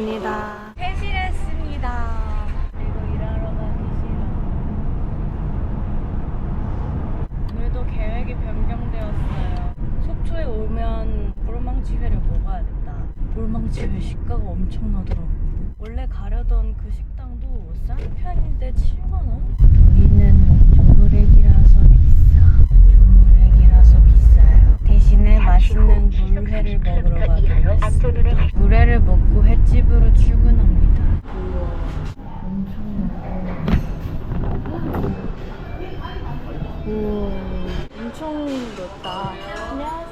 감사합니다. 회실했습니다. 그리고 일하러 가기 싫어. 오늘도 계획이 변경되었어요. 속초에 오면 볼망치 회를 먹어야겠다. 볼망치 회 시가가 엄청나더라고. 원래 가려던 그 식당도 싼 편인데 7만 원? 여기는 조물액이라서 비싸. 조물액이라서 대신에 맛있는 물회를 먹으러 가기로 했습니다. 물회를 먹고 횟집으로 출근합니다. 우와, 엄청 넓다. 안녕하세요.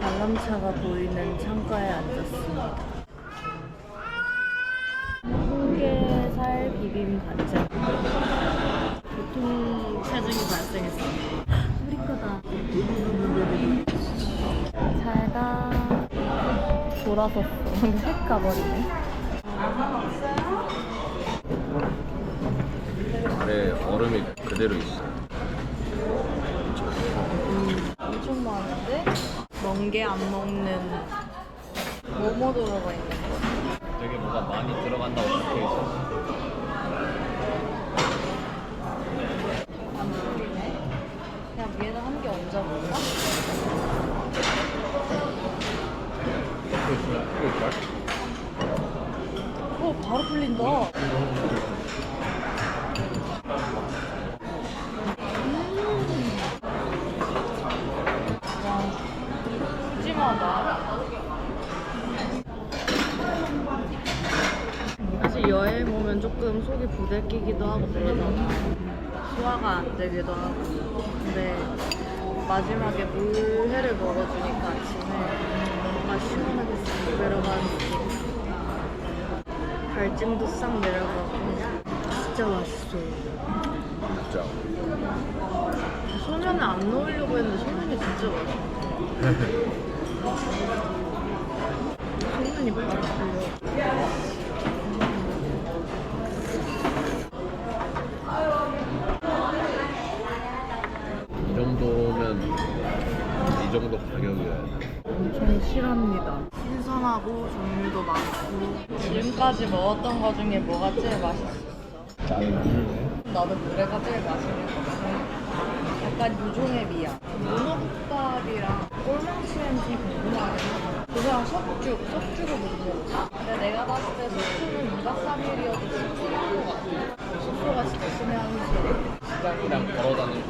관람차가 보이는 창가에 앉았습니다. 홍게살 비빔 간장. 교통 체증이 발생했어. 우리 거다. 돌아섰어. 근데 색 가버리네. 아래 얼음이 그대로 있어. 엄청 많은데? 멍게 안 먹는 뭐뭐 들어가 있는 거? 되게 뭐가 많이 들어간다고 적혀 있어. 안 보이네. 그냥 위에다 한 개 얹어볼까? 오 바로 풀린다. 음. 와, 찜하다. 사실 여행 오면 조금 속이 부대끼기도 하고 그러잖아. 소화가 안 되기도 하고. 근데 마지막에 물회를 먹어주니까 아침에 뭔가 시원하게 싹 내려가는 느낌. 갈증도 싹 내려가고. 진짜 맛있어. 진짜. 소면에 안 넣으려고 했는데 소면이 진짜 맛있어. 소면이 풀려. 이 정도면 이 정도 돼. 엄청 실합니다. 신선하고 종류도 많고 지금까지 먹었던 거 중에 뭐가 제일 맛있었어? 짠. 나도 물회가 제일 맛있는 것 같아. 약간 유종의 미야. 문어국밥이랑 꼴망치엔지 궁금하긴. 그거랑 석죽, 석죽을 못 먹어. 근데 내가 봤을 때 석죽은 2박 3일이어도 진짜 좋을 것 같아. 숙소가 진짜 심해 한시에. 시장이랑 걸어 다니는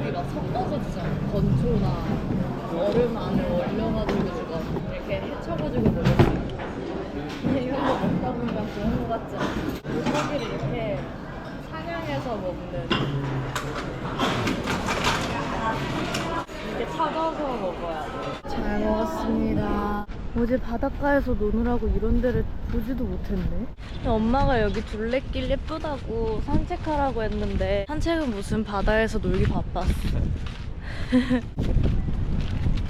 되나? 막 섞어서 주잖아. 건초나 얼음 안에 얼려가지고 주거나 이렇게 헤쳐가지고 먹었어. 근데 이런 거 먹다 보면 그런 거 같지 않아? 물고기를 이렇게 사냥해서 먹는 이렇게 찾아서 먹어야 돼. 잘 먹었습니다. 어제 바닷가에서 노느라고 이런 데를 보지도 못했네. 엄마가 여기 둘레길 예쁘다고 산책하라고 했는데 산책은 무슨 바다에서 놀기 바빴어.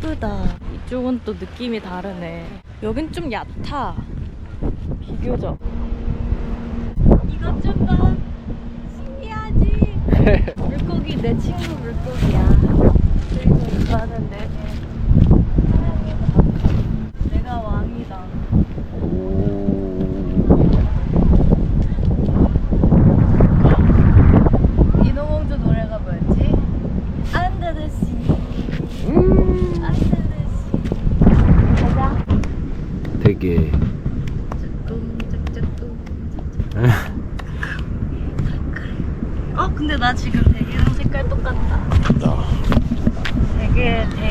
예쁘다. 이쪽은 또 느낌이 다르네. 여긴 좀 얕아. 비교적. 이것 좀 봐. 신기하지? 물고기 내 친구 물고기야. 그리고 이거는 내 배. 내가 왕이다. 인어공주 노래가 뭐였지? Under the sea. Under the sea. 가자. 되게 쭈꿍 쭈쭈꿍 어 근데 나 지금 대게랑 색깔 똑같다. 나.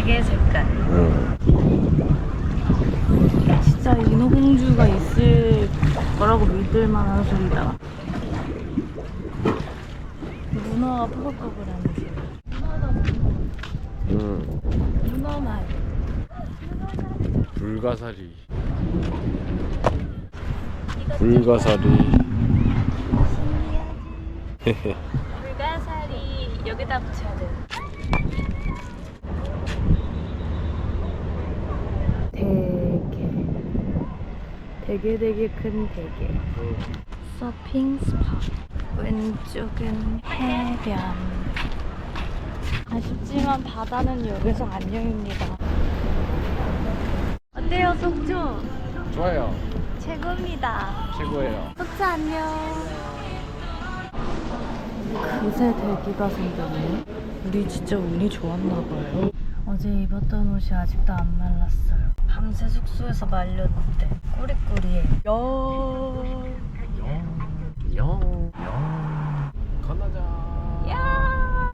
되게 색깔. 응. 진짜 인어공주가 있을 거라고 믿을 만한 소리다. 문어가 퍼벅퍼벅하는 소리. 응. 문어말. 불가사리. 불가사리. 불가사리 여기다 붙여야 돼. 되게 되게 되게 큰 대게. 서핑 스팟. 왼쪽은 해변. 아쉽지만 바다는 여기서 안녕입니다. 어때요, 속초? 좋아요. 최고입니다. 최고예요. 속초 안녕. 그새 대기가 생겼네. 우리 진짜 운이 좋았나 봐요. 어제 입었던 옷이 아직도 안 말랐어요. 밤새 숙소에서 말렸는데 꾸리꾸리해. 요. 영, 영, 영. 건너자. 야.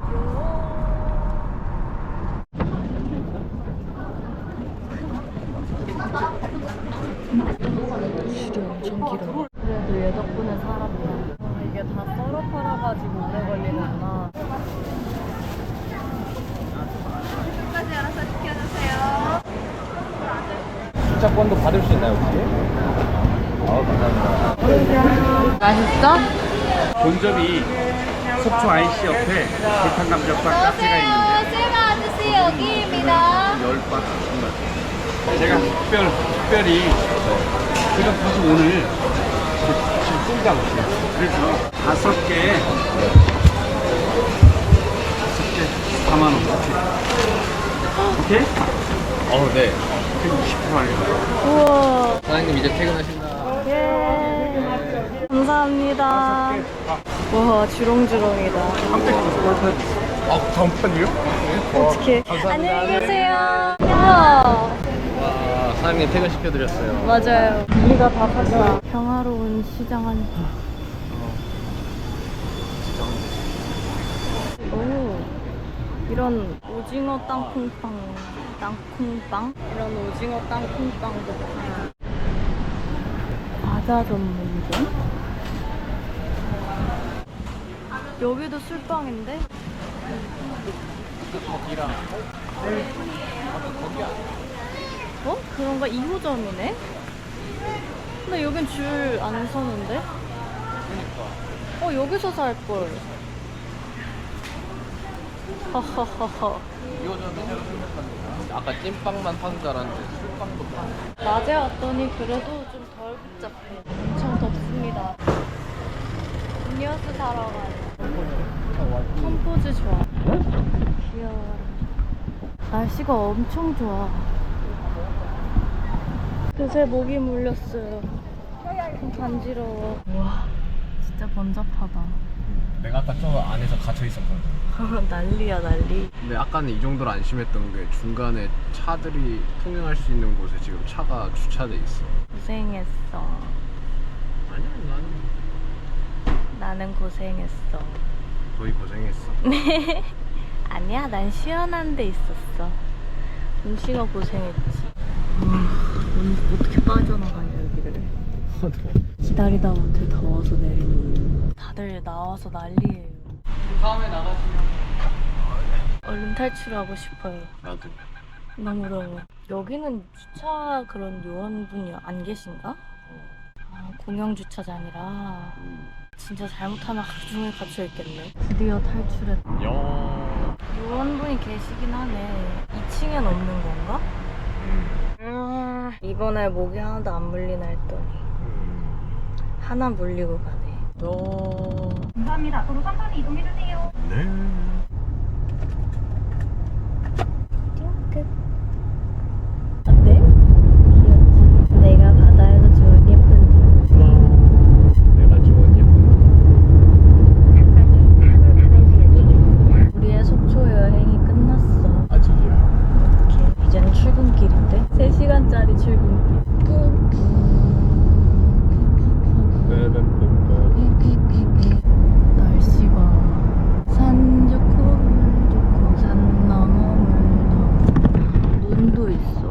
줄이 엄청 길어. 그래도 얘 덕분에 살았다. 아, 이게 다 썰어 팔아가지고 오래 걸리는구나. 끝까지 알아서 시켜주세요. 주차권도 받을 수 있나요, 혹시? 아, 감사합니다. 맛있어? 본점이 속초 IC 옆에 불탄감자빵 카페가 있는데 셀마 아저씨 여기입니다. 열 박스 정말 제가 특별, 특별히 제가 사실 오늘 지금 없어요 그래서 다섯 개 다섯 개 4만 원 오케이? 오케이? 어, 네. 그20% 할래요 우와. 사장님 이제 퇴근하신다. 예. 감사합니다. 와, 주렁주렁이다. 아, 전판이요? 어떡해. 안녕히 계세요. 우와. 와, 사장님 퇴근 시켜드렸어요. 맞아요. 우리가 다 샀다. 평화로운 시장 한. 오, 이런 오징어 땅콩빵, 땅콩빵? 이런 오징어 땅콩빵도 파요. 과자 전문점? 여기도 술빵인데? 거기랑 어? 그런가 2호점이네? 근데 여긴 줄 안 서는데? 어, 여기서 살걸. 허허허허. 아까 찐빵만 파는 줄 알았는데 술빵도 파네. 낮에 왔더니 그래도 좀 덜 복잡해. 엄청 덥습니다. 음료수 사러 가요. 컴포즈 좋아. 귀여워. 날씨가 엄청 좋아. 그새 목이 물렸어요. 좀 간지러워. 와, 진짜 번잡하다. 내가 아까 저 안에서 갇혀 있었거든. 난리야, 난리. 근데 아까는 이 정도로 안 심했던 게 중간에 차들이 통행할 수 있는 곳에 지금 차가 주차돼 있어. 고생했어. 아니야, 나는 나는 고생했어. 거의 고생했어. 아니야, 난 시원한 데 있었어. 음식가 고생했지. 아, 어떻게 빠져나가냐, 여기를. 기다리다 못해 더워서 내리는. 다들 나와서 난리예요. 다음에 나가시면. 얼른 탈출하고 싶어요. 나도. 너무 더워. 여기는 주차 그런 요원분이 안 계신가? 아, 공영 주차장이라 진짜 잘못하면 하루 종일 갇혀 있겠네. 드디어 탈출했다. 영. 요원분이 계시긴 하네. 2층엔 없는 건가? 음, 이번에 목이 하나도 안 물리나 했더니 하나 물리고 가네. 너 감사합니다. 앞으로 3번에 이동해주세요. 네. 띵끗. 어때? 귀엽지? 내가 바다에서 좋은 예쁜데. 내가 좋은 예쁜. 우리의 속초 여행이 끝났어. 아직이야. 어떡해. 이제는 출근길인데? 3시간짜리 출근길. 날씨가 산 좋고 물 좋고 산 넘어 물